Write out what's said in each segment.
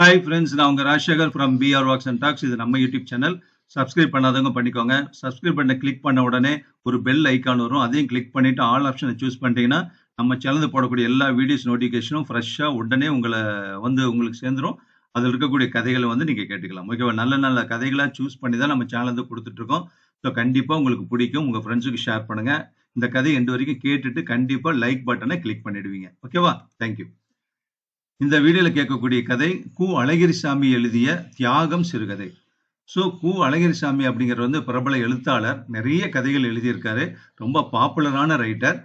Hi friends நான் உங்கள் Rajasekar from PR walks and talks இது நம்ம யூடியூப் சேனல் சப்ஸ்கிரைப் பண்ணாதவங்க பண்ணிக்கோங்க. சப்ஸ்கிரைப் பண்ண கிளிக் பண்ண உடனே ஒரு பெல் ஐக்கான் வரும். அதையும் கிளிக் பண்ணிவிட்டு ஆல் ஆப்ஷனை சூஸ் பண்ணிட்டீங்கன்னா நம்ம சேனலில் போடக்கூடிய எல்லா வீடியோஸ் நோட்டிஃபிகேஷனும் ஃப்ரெஷ்ஷாக உடனே உங்களை வந்து உங்களுக்கு சேர்ந்துரும். அதில் இருக்கக்கூடிய கதைகளை வந்து நீங்கள் கேட்டுக்கலாம். ஓகேவா நல்ல நல்ல கதைகளாக சூஸ் பண்ணி தான் நம்ம சேனல் வந்து கொடுத்துட்ருக்கோம். ஸோ கண்டிப்பாக உங்களுக்கு பிடிக்கும். உங்கள் ஃப்ரெண்ட்ஸுக்கு ஷேர் பண்ணுங்கள் இந்த கதை எண்டு வரைக்கும் கேட்டுட்டு கண்டிப்பாக லைக் பட்டனை கிளிக் பண்ணிடுவீங்க. ஓகேவா தேங்க்யூ இந்த வீடியோவில் கேட்கக்கூடிய கதை கு அழகிரிசாமி எழுதிய தியாகம் சிறுகதை. ஸோ கு அழகிரிசாமி அப்படிங்கிறது வந்து பிரபல எழுத்தாளர். நிறைய கதைகள் எழுதியிருக்காரு. ரொம்ப பாப்புலரான ரைட்டர்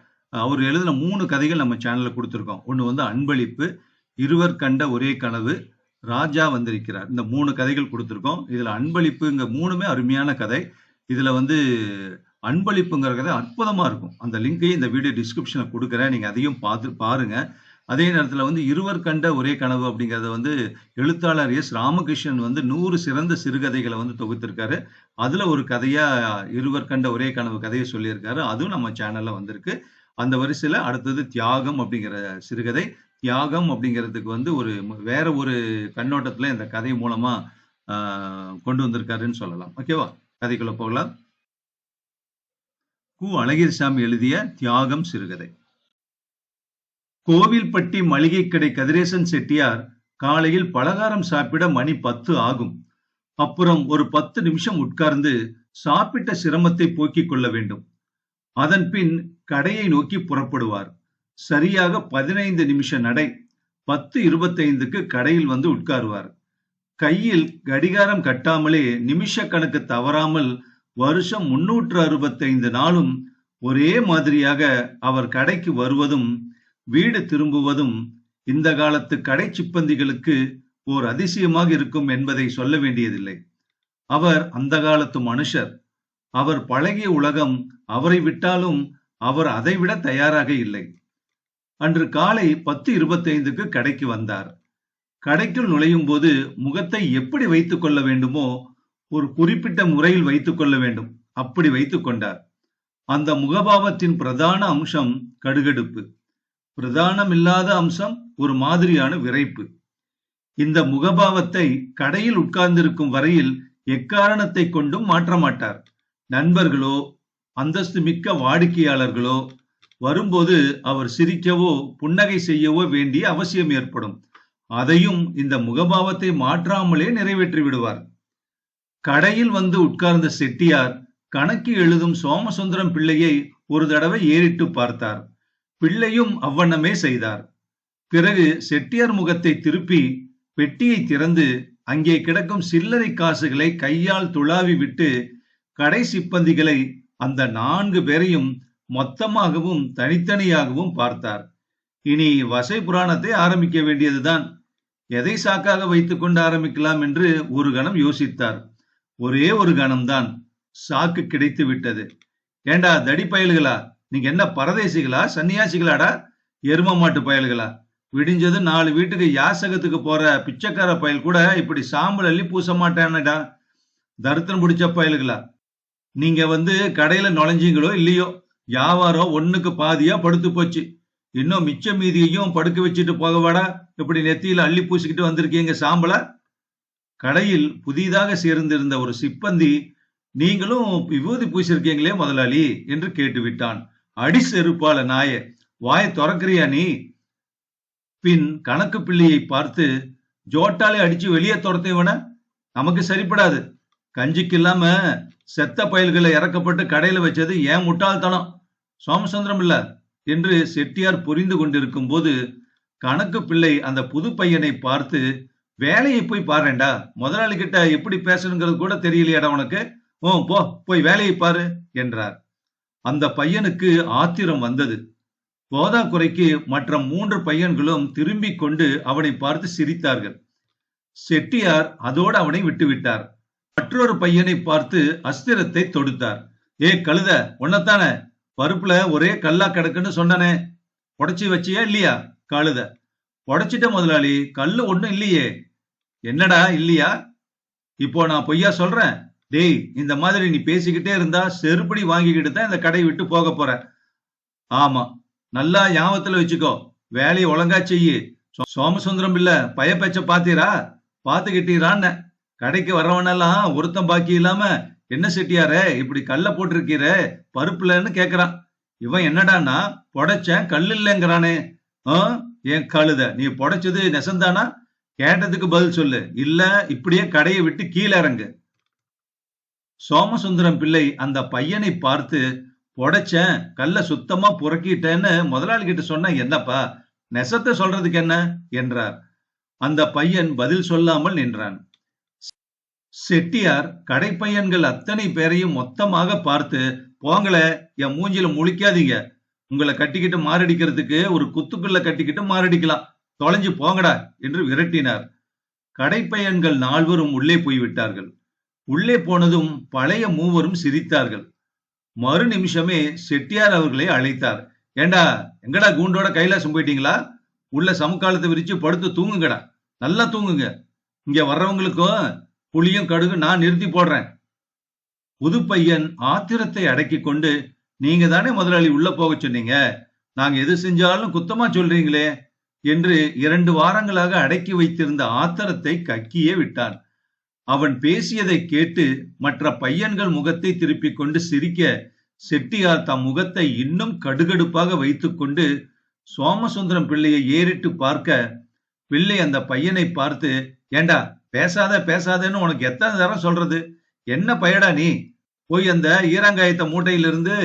அவர் எழுதின மூணு கதைகள் நம்ம சேனலில் கொடுத்துருக்கோம். ஒன்று வந்து அன்பளிப்பு இருவர் கண்ட ஒரே கனவு ராஜா வந்திருக்கிறார். இந்த மூணு கதைகள் கொடுத்துருக்கோம். இதில் அன்பளிப்புங்க மூணுமே அருமையான கதை. இதில் வந்து அன்பளிப்புங்கிற கதை அற்புதமாக இருக்கும். அந்த லிங்கையும் இந்த வீடியோ டிஸ்கிரிப்ஷனில் கொடுக்குறேன். நீங்கள் அதையும் பார்த்து பாருங்கள் அதே நேரத்தில் வந்து இருவர் கண்ட ஒரே கனவு அப்படிங்கிறத வந்து எழுத்தாளர் எஸ் ராமகிருஷ்ணன் வந்து நூறு சிறந்த சிறுகதைகளை வந்து தொகுத்திருக்காரு. அதில் ஒரு கதையாக இருவர் கண்ட ஒரே கனவு கதையை சொல்லியிருக்காரு. அதுவும் நம்ம சேனலில் வந்திருக்கு. அந்த வரிசையில் அடுத்தது தியாகம் அப்படிங்கிற சிறுகதை. தியாகம் அப்படிங்கிறதுக்கு வந்து ஒரு வேற ஒரு கண்ணோட்டத்தில் இந்த கதை மூலமாக கொண்டு வந்திருக்காருன்னு சொல்லலாம். ஓகேவா கதைக்குள்ள போகலாம். கு அழகிரிசாமி எழுதிய தியாகம் சிறுகதை. கோவில்பட்டி மளிகை கடை கதிரேசன் செட்டியார் காலையில் பலகாரம் சாப்பிட மணி பத்து ஆகும். அப்புறம் ஒரு பத்து நிமிஷம் உட்கார்ந்து சாப்பிட்ட சிரமத்தை போக்கிக் கொள்ள வேண்டும். அதன் பின் கடையை நோக்கி புறப்படுவார். சரியாக பதினைந்து நிமிஷ நடை பத்து இருபத்தைந்துக்கு கடையில் வந்து உட்காருவார். கையில் கடிகாரம் கட்டாமலே நிமிஷ கணக்கு தவறாமல் வருஷம் முன்னூற்று அறுபத்தைந்து நாளும் ஒரே மாதிரியாக அவர் கடைக்கு வருவதும் வீடு திரும்புவதும் இந்த காலத்து கடை சிப்பந்திகளுக்கு ஓர் அதிசயமாக இருக்கும் என்பதை சொல்ல வேண்டியதில்லை. அவர் அந்த காலத்து மனுஷர். அவர் பழகிய உலகம் அவரை விட்டாலும் அவர் அதைவிட தயாராக இல்லை. அன்று காலை பத்து இருபத்தைந்துக்கு கடைக்கு வந்தார். கடைக்குள் நுழையும் போது முகத்தை எப்படி வைத்துக் கொள்ள வேண்டுமோ ஒரு குறிப்பிட்ட முறையில் வைத்துக் கொள்ள வேண்டும். அப்படி வைத்துக் கொண்டார். அந்த முகபாவத்தின் பிரதான அம்சம் கடுகடுப்பு. பிரதானமில்லாத அம்சம் ஒரு மாதிரியான விரைப்பு இந்த முகபாவத்தை கடையில் உட்கார்ந்திருக்கும் வரையில் எக்காரணத்தை கொண்டும் மாற்ற மாட்டார் நண்பர்களோ அந்தஸ்து மிக்க வாடிக்கையாளர்களோ வரும்போது அவர் சிரிக்கவோ புன்னகை செய்யவோ வேண்டிய அவசியம் ஏற்படும். அதையும் இந்த முகபாவத்தை மாற்றாமலே நிறைவேற்றி விடுவார். கடையில் வந்து உட்கார்ந்த செட்டியார் கணக்கு எழுதும் சோமசுந்தரம் பிள்ளையை ஒரு தடவை ஏறிட்டு பார்த்தார். பிள்ளையும் அவ்வண்ணமே செய்தார். பிறகு செட்டியார் முகத்தை திருப்பி பெட்டியை திறந்து அங்கே கிடக்கும் சில்லறை காசுகளை கையால் துளாவி விட்டு கடை சிப்பந்திகளை அந்த நான்கு பேரையும் மொத்தமாகவும் தனித்தனியாகவும் பார்த்தார். இனி வசை புராணத்தை ஆரம்பிக்க வேண்டியதுதான். எதை சாக்காக வைத்துக் கொண்டு ஆரம்பிக்கலாம் என்று ஒரு கணம் யோசித்தார். ஒரே ஒரு கணம்தான் சாக்கு கிடைத்து விட்டது. ஏண்டா தடி பயல்களா நீங்க என்ன பரதேசிகளா சன்னியாசிகளாடா? எரும மாட்டு பயல்களா? விடிஞ்சது நாலு வீட்டுக்கு யாசகத்துக்கு போற பிச்சைக்கார பயல் கூட இப்படி சாம்பல் அள்ளி பூச மாட்டானடா. தருத்தம் பிடிச்ச பயல்களா? நீங்க வந்து கடையில நுழைஞ்சீங்களோ இல்லையோ வியாபாரம் ஒண்ணுக்கு பாதியா படுத்து போச்சு. இன்னும் மிச்ச மீதியையும் படுக்க வச்சுட்டு போகவாடா? இப்படி நெத்தியில அள்ளி பூசிக்கிட்டு வந்திருக்கீங்க சாம்பலா? கடையில் புதிதாக சேர்ந்திருந்த ஒரு சிப்பந்தி நீங்களும் விபூதி பூசிருக்கீங்களே முதலாளி என்று கேட்டுவிட்டான். அடி செருப்பால நாய வாய திறக்கிறியா நீ? பின் கணக்கு பிள்ளையை பார்த்து ஜோட்டாலே அடிச்சு வெளியே துரத்தைவன நமக்கு சரிப்படாது. கஞ்சிக்கு இல்லாம செத்த பயல்களை இறக்கப்பட்டு கடையில வச்சது ஏன் முட்டாள்தனம்? சோமசுந்தரம் இல்ல என்று செட்டியார் புரிந்து கொண்டிருக்கும் போது கணக்கு பிள்ளை அந்த புது பையனை பார்த்து வேலையை போய் பாருண்டா முதலாளி கிட்ட எப்படி பேசணுங்கிறது கூட தெரியலையாடா உனக்கு? ஓ போ போய் வேலையை பாரு என்றார். அந்த பையனுக்கு ஆத்திரம் வந்தது. போதா குறைக்கு மற்ற மூன்று பையன்களும் திரும்பி கொண்டு அவனை பார்த்து சிரித்தார்கள். செட்டியார் அதோடு அவனை விட்டுவிட்டார். மற்றொரு பையனை பார்த்து அஸ்திரத்தை தொடுத்தார். ஏ கழுத உன்னத்தானே? பருப்புல ஒரே கல்லா கிடக்குன்னு சொன்னனே. உடைச்சி வச்சியா இல்லையா கழுத? உடைச்சிட்ட முதலாளி கல்லு ஒண்ணும் இல்லையே. என்னடா இல்லையா? இப்போ நான் பொய்யா சொல்றேன்? டேய் இந்த மாதிரி நீ பேசிக்கிட்டே இருந்தா செருப்படி வாங்கிக்கிட்டு தான் இந்த கடை விட்டு போக போற. ஆமா நல்லா ஞாபகத்துல வச்சுக்கோ. வேலையை ஒழுங்கா செய்யு. சோ- சோமசுந்தரம் இல்ல பயப்பச்ச பாத்தீரா? பாத்துக்கிட்டீரான்னு. கடைக்கு வர்றவனெல்லாம் ஒருத்தன் பாக்கி இல்லாம என்ன செட்டியாரே இப்படி கல்ல போட்டிருக்கீர பருப்புலன்னு கேக்குறான். இவன் என்னடான்னா புடைச்சேன் கல் இல்லைங்கிறானே. ஆ என் கழுத? நீ புடைச்சது நெசந்தானா? கேட்டதுக்கு பதில் சொல்லு. இல்ல இப்படியே கடையை விட்டு கீழே இறங்கு. சோமசுந்தரம் பிள்ளை அந்த பையனை பார்த்து புடைச்சேன் கல்ல சுத்தமா புறக்கிட்டேன்னு முதலாளி கிட்ட சொன்னா என்னப்பா நெசத்தை சொல்றதுக்கு என்ன? என்றார். அந்த பையன் பதில் சொல்லாமல் நின்றான். செட்டியார் கடைப்பையன்கள் அத்தனை பேரையும் மொத்தமாக பார்த்து போங்களே என் மூஞ்சில முழிக்காதீங்க. உங்களை கட்டிக்கிட்டு மாரடிக்கிறதுக்கு ஒரு குத்துக்குள்ள கட்டிக்கிட்டு மாரடிக்கலாம். தொலைஞ்சு போங்கடா என்று விரட்டினார். கடைப்பையன்கள் நால்வரும் உள்ளே போய்விட்டார்கள். உள்ளே போனதும் பழைய மூவரும் சிரித்தார்கள். மறு நிமிஷமே செட்டியார் அவர்களை அழைத்தார். ஏண்டா எங்கடா கூண்டோட கைலாசம் போயிட்டீங்களா உள்ள சமக்காலத்தை விரிச்சு படுத்து தூங்குங்கடா. நல்லா தூங்குங்க. இங்க வர்றவங்களுக்கும் புளியும் கடுகு நான் நிறுத்தி போடுறேன். புது பையன் ஆத்திரத்தை அடக்கி கொண்டு நீங்க தானே முதலாளி உள்ள போக சொன்னீங்க? நாங்க எது செஞ்சாலும் குத்தமா சொல்றீங்களே? என்று இரண்டு வாரங்களாக அடக்கி வைத்திருந்த ஆத்திரத்தை கக்கியே விட்டான். அவன் பேசியதை கேட்டு மற்ற பையன்கள் முகத்தை திருப்பிக் கொண்டு சிரிக்க செட்டியார் தம் முகத்தை இன்னும் கடுகடுப்பாக வைத்துக்கொண்டு சோமசுந்தரம் பிள்ளையை ஏறிட்டு பார்க்க பிள்ளை அந்த பையனை பார்த்து ஏண்டா பேசாத பேசாதன்னு உனக்கு எத்தனை தரம் சொல்றது? என்ன பயடா நீ? போய் அந்த ஈரங்காயத்தை மூட்டையிலிருந்து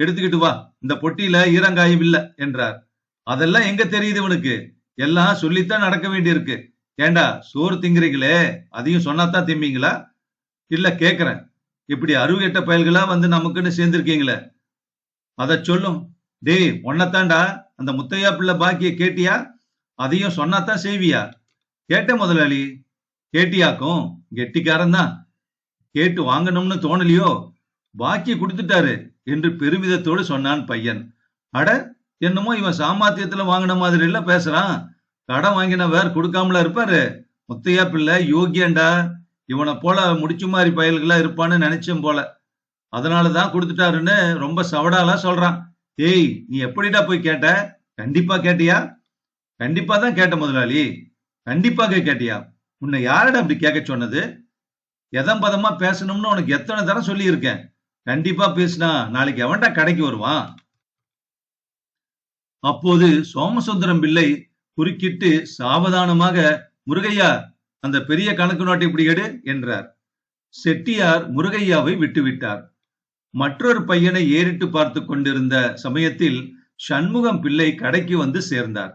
எடுத்துக்கிட்டு வா. இந்த பொட்டியில ஈரங்காயம் இல்ல என்றார். அதெல்லாம் எங்க தெரியுது இவனுக்கு எல்லாம் சொல்லித்தான் நடக்க வேண்டியிருக்கு. ஏண்டா சோறு திங்குறீங்களே? அதையும் சொன்னாதான் திம்பிங்களா? இல்ல கேக்குறேன். இப்படி அருகேட்ட பயல்களா வந்து நமக்குன்னு சேர்ந்திருக்கீங்களே? அத சொல்லும். டேய் ஒன்னத்தாண்டா அந்த முத்தையா பிள்ளை பாக்கிய கேட்டியா? அதையும் சொன்னாதான் செய்வியா? கேட்ட முதலாளி. கேட்டியாக்கும். கெட்டிக்காரன் தான். கேட்டு வாங்கணும்னு தோணலையோ? பாக்கி கொடுத்துட்டாரு என்று பெருமிதத்தோடு சொன்னான் பையன். அட என்னமோ இவன் சாமாத்தியத்துல வாங்கின மாதிரி இல்ல பேசுறான். கடன் வாங்கினவர் கொடுக்காமல இருப்பாரு. முத்தையா பிள்ளை யோகியண்டா இவனை போல முடிச்சு மாதிரி பயல்களா இருப்பான்னு நினைச்சேன் போல. அதனாலதான் கொடுத்துட்டாருன்னு ரொம்ப சவடாலா சொல்றான். ஏய் நீ எப்படிடா போய் கேட்ட? கண்டிப்பா கேட்டியா? கண்டிப்பா தான் கேட்ட முதலாளி. கண்டிப்பாக கேட்டியா? உன்னை யாரடா அப்படி கேட்க சொன்னது? எதம் பதமா பேசணும்னு உனக்கு எத்தனை தரம் சொல்லி இருக்கேன் கண்டிப்பா பேசினா நாளைக்கு எவன்டா கடைக்கு வருவான்? அப்போது சோமசுந்தரம் பிள்ளை குறுக்கிட்டு சாவதானமாக முருகையா அந்த பெரிய கணக்கு நோட்டை இப்படி எடு என்றார். செட்டியார் முருகையாவை விட்டுவிட்டார். மற்றொரு பையனை ஏறிட்டு பார்த்து கொண்டிருந்த சமயத்தில் சண்முகம் பிள்ளை கடைக்கு வந்து சேர்ந்தார்.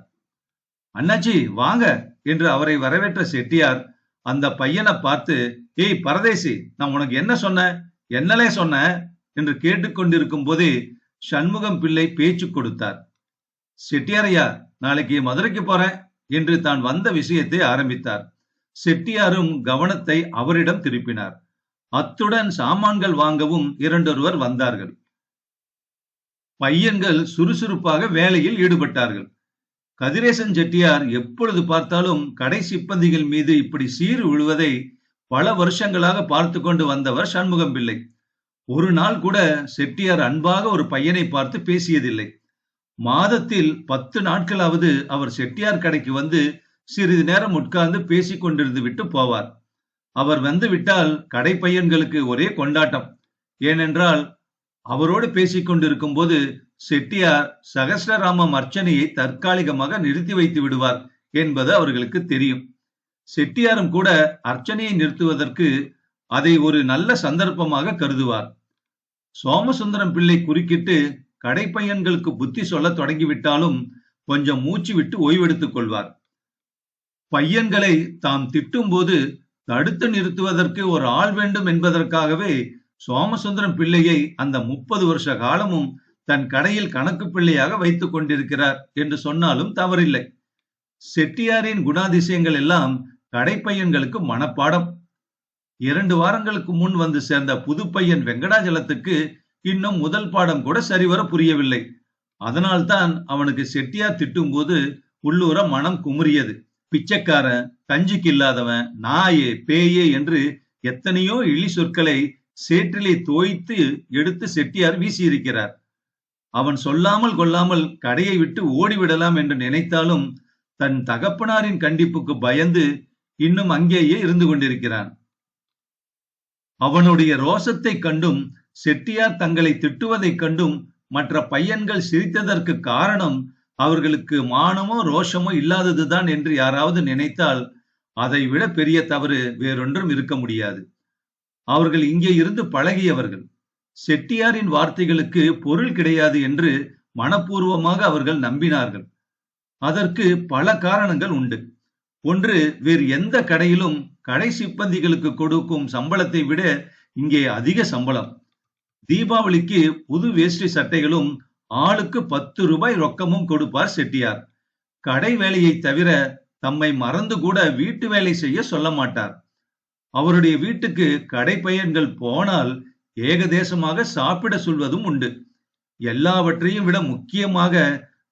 அண்ணாச்சி வாங்க என்று அவரை வரவேற்ற செட்டியார் அந்த பையனை பார்த்து ஏய் பரதேசி நான் உனக்கு என்ன சொன்ன? என்னலே சொன்ன? என்று கேட்டுக்கொண்டிருக்கும் போதே சண்முகம் பிள்ளை பேச்சு கொடுத்தார். செட்டியாரையா நாளைக்கு மதுரைக்கு போறேன் என்று தான் வந்த விஷயத்தை ஆரம்பித்தார். செட்டியாரும் கவனத்தை அவரிடம் திருப்பினார். அத்துடன் சாமான்கள் வாங்கவும் இரண்டொருவர் வந்தார்கள். பையன்கள் சுறுசுறுப்பாக வேலையில் ஈடுபட்டார்கள். கதிரேசன் செட்டியார் எப்பொழுது பார்த்தாலும் கடை சிப்பந்திகள் மீது இப்படி சீறு விழுவதை பல வருஷங்களாக பார்த்து கொண்டு வந்தவர் சண்முகம் பிள்ளை ஒரு நாள் கூட செட்டியார் அன்பாக ஒரு பையனை பார்த்து பேசியதில்லை. மாதத்தில் பத்து நாட்களாவது அவர் செட்டியார் கடைக்கு வந்து சிறிது நேரம் உட்கார்ந்து பேசிக் கொண்டிருந்து விட்டு போவார். அவர் வந்து விட்டால் கடை பையன்களுக்கு ஒரே கொண்டாட்டம். ஏனென்றால் அவரோடு பேசிக் கொண்டிருக்கும் போது செட்டியார் சகஸ்ரராமம் அர்ச்சனையை தற்காலிகமாக நிறுத்தி வைத்து விடுவார் என்பது அவர்களுக்கு தெரியும். செட்டியாரும் கூட அர்ச்சனையை நிறுத்துவதற்கு அதை ஒரு நல்ல சந்தர்ப்பமாக கருதுவார். சோமசுந்தரம் பிள்ளை குறுக்கிட்டு கடைப்பையன்களுக்கு புத்தி சொல்ல தொடங்கிவிட்டாலும் கொஞ்சம் மூச்சு விட்டு ஓய்வெடுத்துக் கொள்வார். பையன்களை தாம் திட்டும் போது தடுத்து நிறுத்துவதற்கு ஒரு ஆள் வேண்டும் என்பதற்காகவே சோமசுந்தரம் பிள்ளையை அந்த முப்பது வருஷ காலமும் தன் கடையில் கணக்கு பிள்ளையாக வைத்துக் கொண்டிருக்கிறார் என்று சொன்னாலும் தவறில்லை. செட்டியாரின் குணாதிசயங்கள் எல்லாம் கடைப்பையன்களுக்கு மனப்பாடம். இரண்டு வாரங்களுக்கு முன் வந்து சேர்ந்த புது பையன் வெங்கடாஜலத்துக்கு இன்னும் முதல் பாடம் கூட சரிவர புரியவில்லை. அதனால்தான் அவனுக்கு செட்டியார் திட்டும் போது உள்ளூர மனம் குமுறியது. பிச்சைக்காரன் கஞ்சிக்கு இல்லாதவன் நாயே பேயே என்று எத்தனையோ இழி சொற்களை சேற்றிலே தோய்த்து எடுத்து செட்டியார் வீசியிருக்கிறார். அவன் சொல்லாமல் கொள்ளாமல் கடையை விட்டு ஓடிவிடலாம் என்று நினைத்தாலும் தன் தகப்பனாரின் கண்டிப்புக்கு பயந்து இன்னும் அங்கேயே இருந்து கொண்டிருக்கிறான். அவனுடைய ரோசத்தை கண்டும் செட்டியார் தங்களை திட்டுவதைக் கண்டும் மற்ற பையன்கள் சிரித்ததற்கு காரணம் அவர்களுக்கு மானமோ ரோஷமோ இல்லாததுதான் என்று யாராவது நினைத்தால் அதை விட பெரிய தவறு வேறொன்றும் இருக்க முடியாது. அவர்கள் இங்கே இருந்து பழகியவர்கள். செட்டியாரின் வார்த்தைகளுக்கு பொருள் கிடையாது என்று மனப்பூர்வமாக அவர்கள் நம்பினார்கள். அதற்கு பல காரணங்கள் உண்டு. ஒன்று வேறு எந்த கடையிலும் கடை சிப்பந்திகளுக்கு கொடுக்கும் சம்பளத்தை விட இங்கே அதிக சம்பளம். தீபாவளிக்கு புது வேஷ்டி சட்டைகளும் ஆளுக்கு பத்து ரூபாய் ரொக்கமும் கொடுப்பார் செட்டியார். கடை வேலையை தவிர தம்மை மறந்து கூட வீட்டு வேலை செய்ய சொல்ல மாட்டார். அவருடைய வீட்டுக்கு கடை பையன்கள் போனால் ஏகதேசமாக சாப்பிட சொல்வதும் உண்டு. எல்லாவற்றையும் விட முக்கியமாக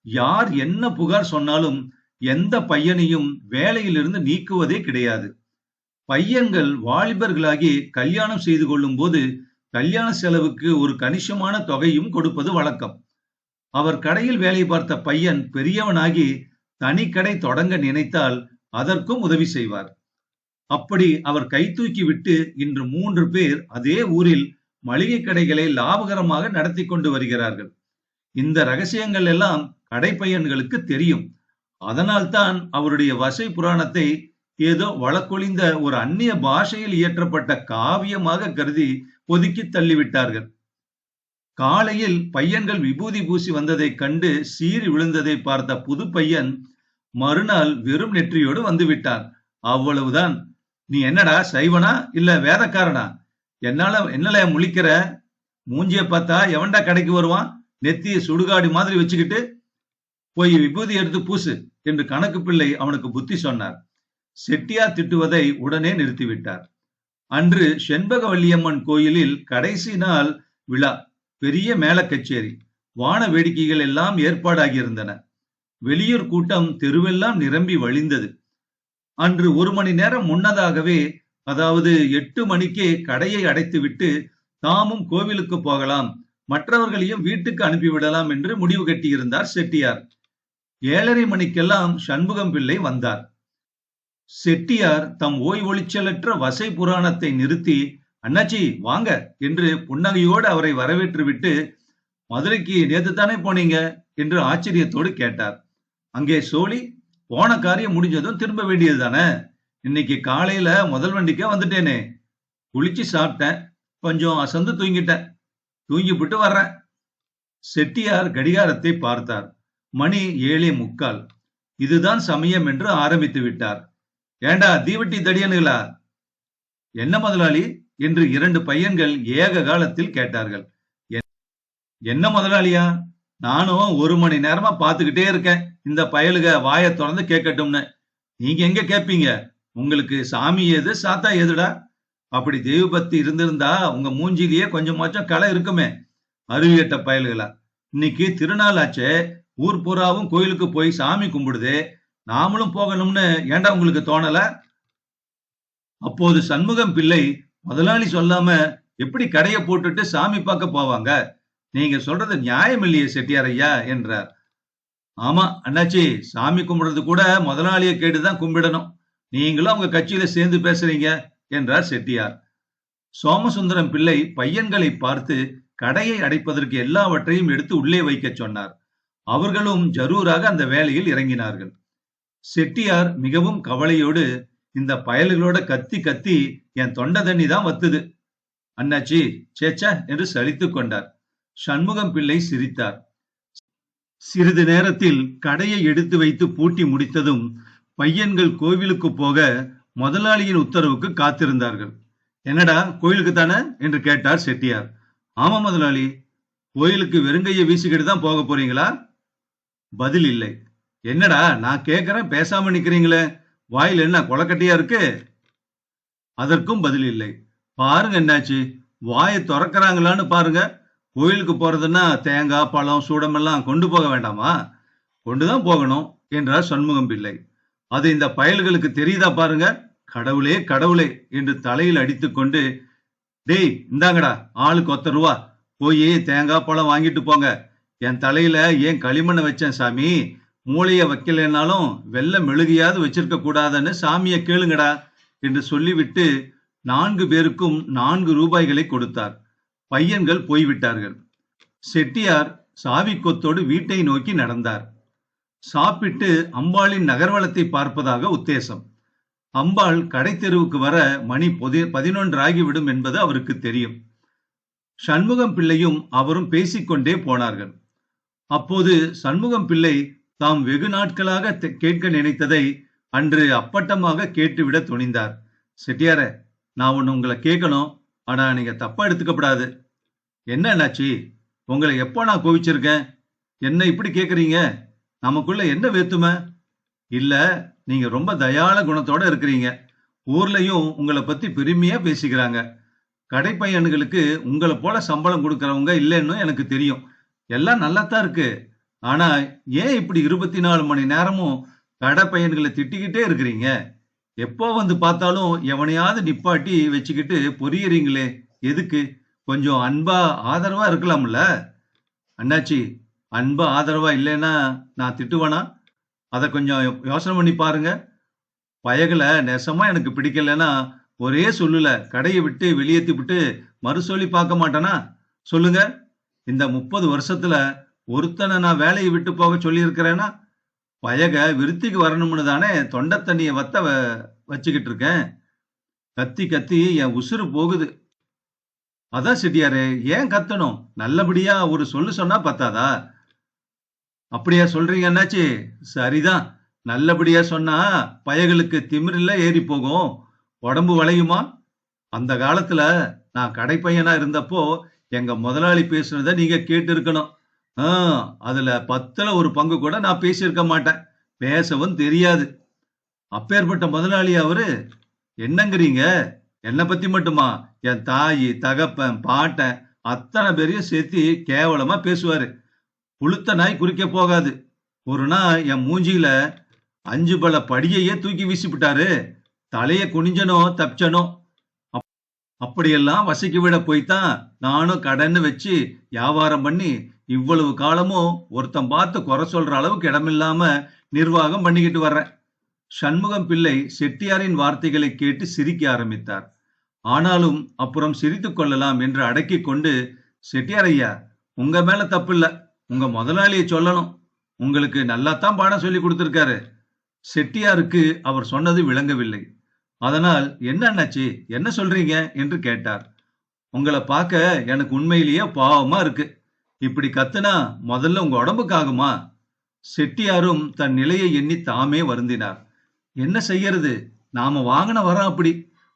யார் என்ன புகார் சொன்னாலும் எந்த பையனையும் வேலையிலிருந்து நீக்குவதே கிடையாது. பையன்கள் வாலிபர்களாகி கல்யாணம் செய்து கொள்ளும் போது கல்யாண செலவுக்கு ஒரு கணிசமான தொகையும் கொடுப்பது வழக்கம். அவர் கடையில் வேலை பார்த்த பையன் பெரியவனாகி தனி கடை தொடங்க நினைத்தால் அதற்கும் உதவி செய்வார். அப்படி அவர் கை தூக்கி விட்டு இன்று மூன்று பேர் அதே ஊரில் மளிகை கடைகளை லாபகரமாக நடத்தி கொண்டு வருகிறார்கள். இந்த ரகசியங்கள் எல்லாம் கடைப்பையன்களுக்கு தெரியும். அதனால்தான் அவருடைய வசை புராணத்தை ஏதோ வழக்கொழிந்த ஒரு அந்நிய பாஷையில் இயற்றப்பட்ட காவியமாக கருதி ஒதுக்கி தள்ளிவிட்டார்கள். காலையில் பையன்கள் விபூதி பூசி வந்ததைக் கண்டு சீறி விழுந்ததை பார்த்த புது பையன் மறுநாள் வெறும் நெற்றியோடு வந்து விட்டான் அவ்வளவுதான். நீ என்னடா சைவனா இல்ல வேதக்காரனா? என்னால என்னல முழிக்கிற? மூஞ்சிய பார்த்தா எவன்டா கடைக்கு வருவான்? நெத்திய சுடுகாடு மாதிரி வச்சுக்கிட்டு போய் விபூதி எடுத்து பூசு என்று கணக்கு பிள்ளை அவனுக்கு புத்தி சொன்னார். செட்டியார் திட்டுவதை உடனே நிறுத்திவிட்டார். அன்று செண்பகவல்லியம்மன் கோயிலில் கடைசி நாள் விழா பெரிய மேல கச்சேரி வான வேடிக்கைகள் எல்லாம் ஏற்பாடாகியிருந்தன. வெளியூர் கூட்டம் தெருவெல்லாம் நிரம்பி வழிந்தது. அன்று ஒரு மணி நேரம் முன்னதாகவே அதாவது எட்டு மணிக்கே கடையை அடைத்துவிட்டு தாமும் கோவிலுக்கு போகலாம் மற்றவர்களையும் வீட்டுக்கு அனுப்பிவிடலாம் என்று முடிவு கட்டியிருந்தார் செட்டியார். ஏழரை மணிக்கெல்லாம் சண்முகம் பிள்ளை வந்தார். செட்டியார் தம் ஓய்வொளிச்சலற்ற வசை புராணத்தை நிறுத்தி அண்ணாச்சி வாங்க என்று புன்னகையோடு அவரை வரவேற்றுவிட்டு மதுரைக்கு நேத்து தானே போனீங்க? என்று ஆச்சரியத்தோடு கேட்டார். அங்கே சோழி போன காரியம் முடிஞ்சதும் திரும்ப வேண்டியது தானே இன்னைக்கு காலையில முதல் வண்டிக்கே வந்துட்டேனே. குளிச்சு சாப்பிட்டேன். கொஞ்சம் அசந்து தூங்கிட்டேன். தூங்கிவிட்டு வர்றேன். செட்டியார் கடிகாரத்தை பார்த்தார். மணி ஏழே முக்கால். இதுதான் சமயம் என்று ஆரம்பித்து விட்டார். ஏண்டா தீவட்டி தடியனுகளா? என்ன முதலாளி? என்று இரண்டு பையன்கள் ஏக காலத்தில் கேட்டார்கள். என்ன முதலாளியா? நானும் ஒரு மணி நேரமா பாத்துக்கிட்டே இருக்கேன். இந்த பயலுக வாயை திறந்து கேட்கட்டும்னு. நீங்க எங்க கேட்பீங்க உங்களுக்கு சாமி எது சாத்தா எதுடா? அப்படி தெய்வ பக்தி இருந்திருந்தா உங்க மூஞ்சிலேயே கொஞ்சமாச்சும் களை இருக்குமே. அருவியட்ட பயல்களா. இன்னைக்கு திருநாள் ஆச்சே. ஊர் பூராவும் கோயிலுக்கு போய் சாமி கும்பிடுது. நாமளும் போகணும்னு ஏண்டா உங்களுக்கு தோணல? அப்போது சண்முகம் பிள்ளை முதலாளி சொல்லாம எப்படி கடையை போட்டுட்டு சாமி பார்க்க போவாங்க? நீங்க சொல்றது நியாயம் இல்லையே செட்டியார் ஐயா என்றார். ஆமா அண்ணாச்சி சாமி கும்பிடுறது கூட முதலாளியை கேட்டுதான் கும்பிடணும். நீங்களும் அவங்க கட்சியில சேர்ந்து பேசுறீங்க என்றார் செட்டியார். சோமசுந்தரம் பிள்ளை பையன்களை பார்த்து கடையை அடைப்பதற்கு எல்லாவற்றையும் எடுத்து உள்ளே வைக்க சொன்னார். அவர்களும் ஜரூராக அந்த வேலையில் இறங்கினார்கள். செட்டியார் மிகவும் கவலையோடு இந்த பயல்களோட கத்தி கத்தி என் தொண்டை தண்ணி தான் வத்துது. அண்ணாச்சி சேச்சா என்று சலித்துக் கொண்டார். சண்முகம் பிள்ளை சிரித்தார். சிறிது நேரத்தில் கடையை எடுத்து வைத்து பூட்டி முடித்ததும் பையன்கள் கோவிலுக்கு போக முதலாளியின் உத்தரவுக்கு காத்திருந்தார்கள். என்னடா கோயிலுக்கு தானே? என்று கேட்டார் செட்டியார். ஆமா முதலாளி கோயிலுக்கு வெறுங்கையை வீசிக்கிட்டு தான் போக போறீங்களா? பதில் இல்லை. என்னடா நான் கேட்கிறேன் பேசாம நிக்கிறீங்களே? வாயில் என்ன கொலக்கட்டியா இருக்கு? அதற்கும் பதில் இல்லை. பாருங்க என்னாச்சு. வாயை திறக்கிறாங்களான்னு பாருங்க. கோயிலுக்கு போறதுன்னா தேங்காய் பழம் சூடமெல்லாம் கொண்டு போக வேண்டாமா? கொண்டுதான் போகணும் என்றார் சண்முகம் பிள்ளை. அது இந்த பயல்களுக்கு தெரியுதா பாருங்க. கடவுளே கடவுளே என்று தலையில் அடித்துக்கொண்டு டேய் இந்தாங்கடா ஆளுக்கு ஒத்த ரூபா. போய் தேங்காய் பழம் வாங்கிட்டு போங்க. என் தலையில ஏன் களிமண்ணை வச்சேன் சாமி? மூளையை வைக்கலைன்னாலும் வெள்ள மெழுகியாவது வச்சிருக்க கூடாதுன்னு சாமியை கேளுங்கடா என்று சொல்லிவிட்டு நான்கு பேருக்கும் நான்கு ரூபாய்களை கொடுத்தார். பையன்கள் போய்விட்டார்கள். செட்டியார் சாவி கொத்தோடு வீட்டை நோக்கி நடந்தார். சாப்பிட்டு அம்பாளின் நகர்வலத்தை பார்ப்பதாக உத்தேசம். அம்பாள் கடை தெருவுக்கு வர மணி பொதி பதினொன்று ஆகிவிடும் என்பது அவருக்கு தெரியும். சண்முகம் பிள்ளையும் அவரும் பேசிக்கொண்டே போனார்கள். அப்போது சண்முகம் பிள்ளை தாம் வெகு நாட்களாக கேட்க நினைத்ததை அன்று அப்பட்டமாக கேட்டுவிட துணிந்தார். செட்டியார நான் ஒன்று உங்களை கேட்கணும் ஆனா நீங்க தப்பா எடுத்துக்கப்படாது. என்ன என்னாச்சு உங்களை எப்போ நான் கோவிச்சிருக்கேன்? என்ன இப்படி கேக்குறீங்க? நமக்குள்ள என்ன வேத்துமை? இல்ல நீங்க ரொம்ப தயாள குணத்தோட இருக்கிறீங்க. ஊர்லயும் உங்களை பத்தி பெருமையா பேசிக்கிறாங்க. கடைப்பையன்களுக்கு உங்களை போல சம்பளம் கொடுக்கறவங்க இல்லைன்னு எனக்கு தெரியும். எல்லாம் நல்லாத்தான் இருக்கு. ஆனா ஏன் இப்படி இருபத்தி நாலு மணி நேரமும் கடை பையன்களை திட்டிக்கிட்டே இருக்கிறீங்க? எப்போ வந்து பார்த்தாலும் எவனையாவது நிப்பாட்டி வச்சுக்கிட்டு பொரியறீங்களே எதுக்கு? கொஞ்சம் அன்பா ஆதரவா இருக்கலாம்ல? அண்ணாச்சி அன்பா ஆதரவா இல்லைன்னா நான் திட்டுவேனா? அதை கொஞ்சம் யோ- யோசனை பண்ணி பாருங்க. பயகளை நெசமா எனக்கு பிடிக்கலன்னா ஒரே சொல்லுல கடையை விட்டு வெளியேற்றி விட்டு மறுசொல்லி பார்க்க மாட்டேனா? சொல்லுங்க. இந்த முப்பது வருஷத்துல ஒருத்தனை நான் வேலையை விட்டு போக சொல்லியிருக்கிறேன்னா பயக விருத்திக்கு வரணும்னு தானே தொண்டை தண்ணியை வத்த வ- வச்சுக்கிட்டு இருக்கேன். கத்தி கத்தி என் உசுறு போகுது. அதான் செட்டியாரே ஏன் கத்தணும்? நல்லபடியா ஒரு சொல்லு சொன்னா பத்தாதா? அப்படியா சொல்றீங்க என்னாச்சு? சரிதான். நல்லபடியா சொன்னா பயகளுக்கு திமிரில் ஏறி போகும். உடம்பு வளையுமா? அந்த காலத்துல நான் கடைப்பையனா இருந்தப்போ எங்க முதலாளி பேசுனதை நீங்க கேட்டு இருக்கணும் ஆ அதுல பத்துல ஒரு பங்கு கூட நான் பேசியிருக்க மாட்டேன். பேசவும் தெரியாது. அப்பேற்பட்ட முதலாளி அவரு என்னங்கிறீங்க? என்னை பத்தி மட்டுமா? என் தாய் தகப்பன் பாட்டன் அத்தனை பேரையும் சேர்த்து கேவலமா பேசுவாரு. புளுத்த நாய் குறிக்க போகாது. ஒரு நாள் என் மூஞ்சியில அஞ்சு பல படியையே தூக்கி வீசிவிட்டாரு தலையை குனிஞ்சனோ தப்பிச்சனோ அப்படியெல்லாம் வசிக்க விட போய்தான் நானும் கடன்னு வச்சு வியாபாரம் பண்ணி இவ்வளவு காலமும் ஒருத்தன் பார்த்து குறை சொல்ற அளவுக்கு இடமில்லாம நிர்வாகம் பண்ணிக்கிட்டு வர்றேன். சண்முகம் பிள்ளை செட்டியாரின் வார்த்தைகளை கேட்டு சிரிக்க ஆரம்பித்தார். ஆனாலும் அப்புறம் சிரித்து கொள்ளலாம் என்று அடக்கி கொண்டு செட்டியார் ஐயா உங்க மேல தப்பு இல்ல உங்க முதலாளியை சொல்லணும். உங்களுக்கு நல்லாத்தான் பாடம் சொல்லி கொடுத்திருக்காரு. செட்டியாருக்கு அவர் சொன்னது விளங்கவில்லை. அதனால் என்ன அண்ணாச்சி என்ன சொல்றீங்க? என்று கேட்டார். உங்களை பார்க்க எனக்கு உண்மையிலேயே பாவமா இருக்கு. இப்படி கத்துனா முதல்ல உங்க உடம்புக்கு ஆகுமா செட்டியாரும் தன் நிலையை எண்ணி தாமே வருந்தினார். என்ன செய்யறது? நாம வாங்கின வரோம் அப்படி.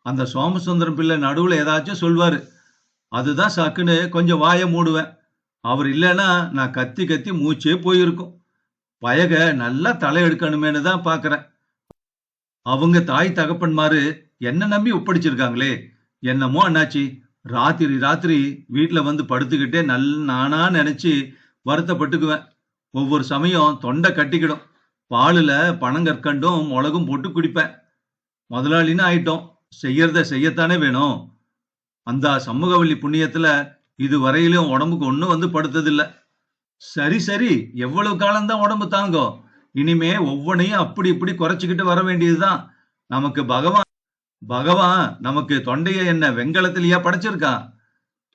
அந்த சோமசுந்தரம் பிள்ளை நடுவுல ஏதாச்சும் சொல்வாரு. அதுதான் சக்குன்னு கொஞ்சம் வாயை மூடுவேன். அவர் இல்லைன்னா நான் கத்தி கத்தி மூச்சே போயிருக்கும். பயக நல்லா தலை எடுக்கணுமேனு தான் பாக்குறேன் அவங்க தாய் தகப்பன்மாரு என்ன நம்பி ஒப்படைச்சிருக்காங்களே. என்னமோ அண்ணாச்சி ராத்திரி ராத்திரி வீட்டுல வந்து படுத்துக்கிட்டே நல் நானா நினைச்சு வருத்தப்பட்டுக்குவேன். ஒவ்வொரு சமயம் தொண்டை கட்டிக்கிடும். பாலுல பனங்கற்கண்டும் மிளகும் போட்டு குடிப்பேன். முதலாளின்னு ஆயிட்டோம். செய்யறத செய்யத்தானே வேணும். அந்த சமூகவல்லி புண்ணியத்துல இது வரையிலும் உடம்புக்கு ஒன்றும் வந்து படுத்ததில்லை. சரி சரி எவ்வளவு காலம்தான் உடம்பு தாங்கும் இனிமே ஒவ்வொன்னையும் அப்படி இப்படி குறைச்சிக்கிட்டு வர வேண்டியதுதான். நமக்கு பகவான் பகவான் நமக்கு தொண்டைய என்ன வெங்கலத்திலேயா படைச்சிருக்கான்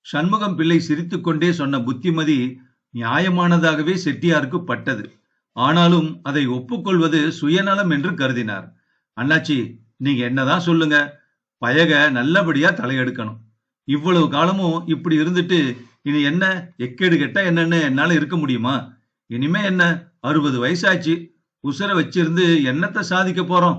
சண்முகம் பிள்ளை சிரித்துக்கொண்டே சொன்ன புத்திமதி நியாயமானதாகவே செட்டியாருக்கு பட்டது. ஆனாலும் அதை ஒப்புக்கொள்வது சுயநலம் என்று கருதினார். அண்ணாச்சி நீங்க என்னதான் சொல்லுங்க? பயக நல்லபடியா தலையெடுக்கணும். இவ்வளவு காலமும் இப்படி இருந்துட்டு இனி என்ன? எக்கேடு கெட்டா என்னன்னு என்னால இருக்க முடியுமா? இனிமே என்ன? அறுபது வயசாச்சு. உசர வச்சிருந்து என்னத்தை சாதிக்க போறோம்?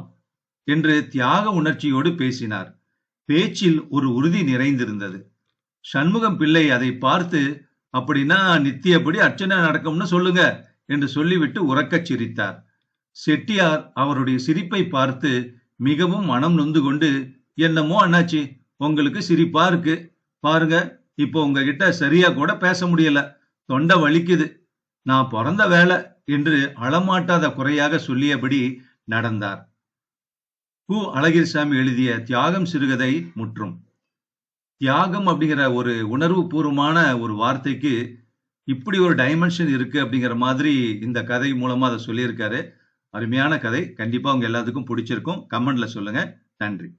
என்று தியாக உணர்ச்சியோடு பேசினார். பேச்சில் ஒரு உறுதி நிறைந்திருந்தது. சண்முகம் பிள்ளை அதை பார்த்து அப்படின்னா நித்தியப்படி அர்ச்சனை நடக்கும்னு சொல்லுங்க என்று சொல்லிவிட்டு உறக்கச் சிரித்தார். செட்டியார் அவருடைய சிரிப்பை பார்த்து மிகவும் மனம் நொந்து கொண்டு என்னமோ அண்ணாச்சி உங்களுக்கு சிரிப்பா இருக்கு. பாருங்க இப்போ உங்ககிட்ட சரியா கூட பேச முடியல. தொண்டை வலிக்குது. நான் பிறந்த வேலை என்று அளமாட்டாத குறையாக சொல்லியபடி நடந்தார். கு. அழகிரிசாமி எழுதிய தியாகம் சிறுகதை முற்றும். தியாகம் அப்படிங்கிற ஒரு உணர்வு பூர்வமான ஒரு வார்த்தைக்கு இப்படி ஒரு டைமென்ஷன் இருக்கு அப்படிங்கிற மாதிரி இந்த கதை மூலமா அதை சொல்லியிருக்காரு. அருமையான கதை. கண்டிப்பா உங்க எல்லாத்துக்கும் பிடிச்சிருக்கும். கமெண்ட்ல சொல்லுங்க. நன்றி.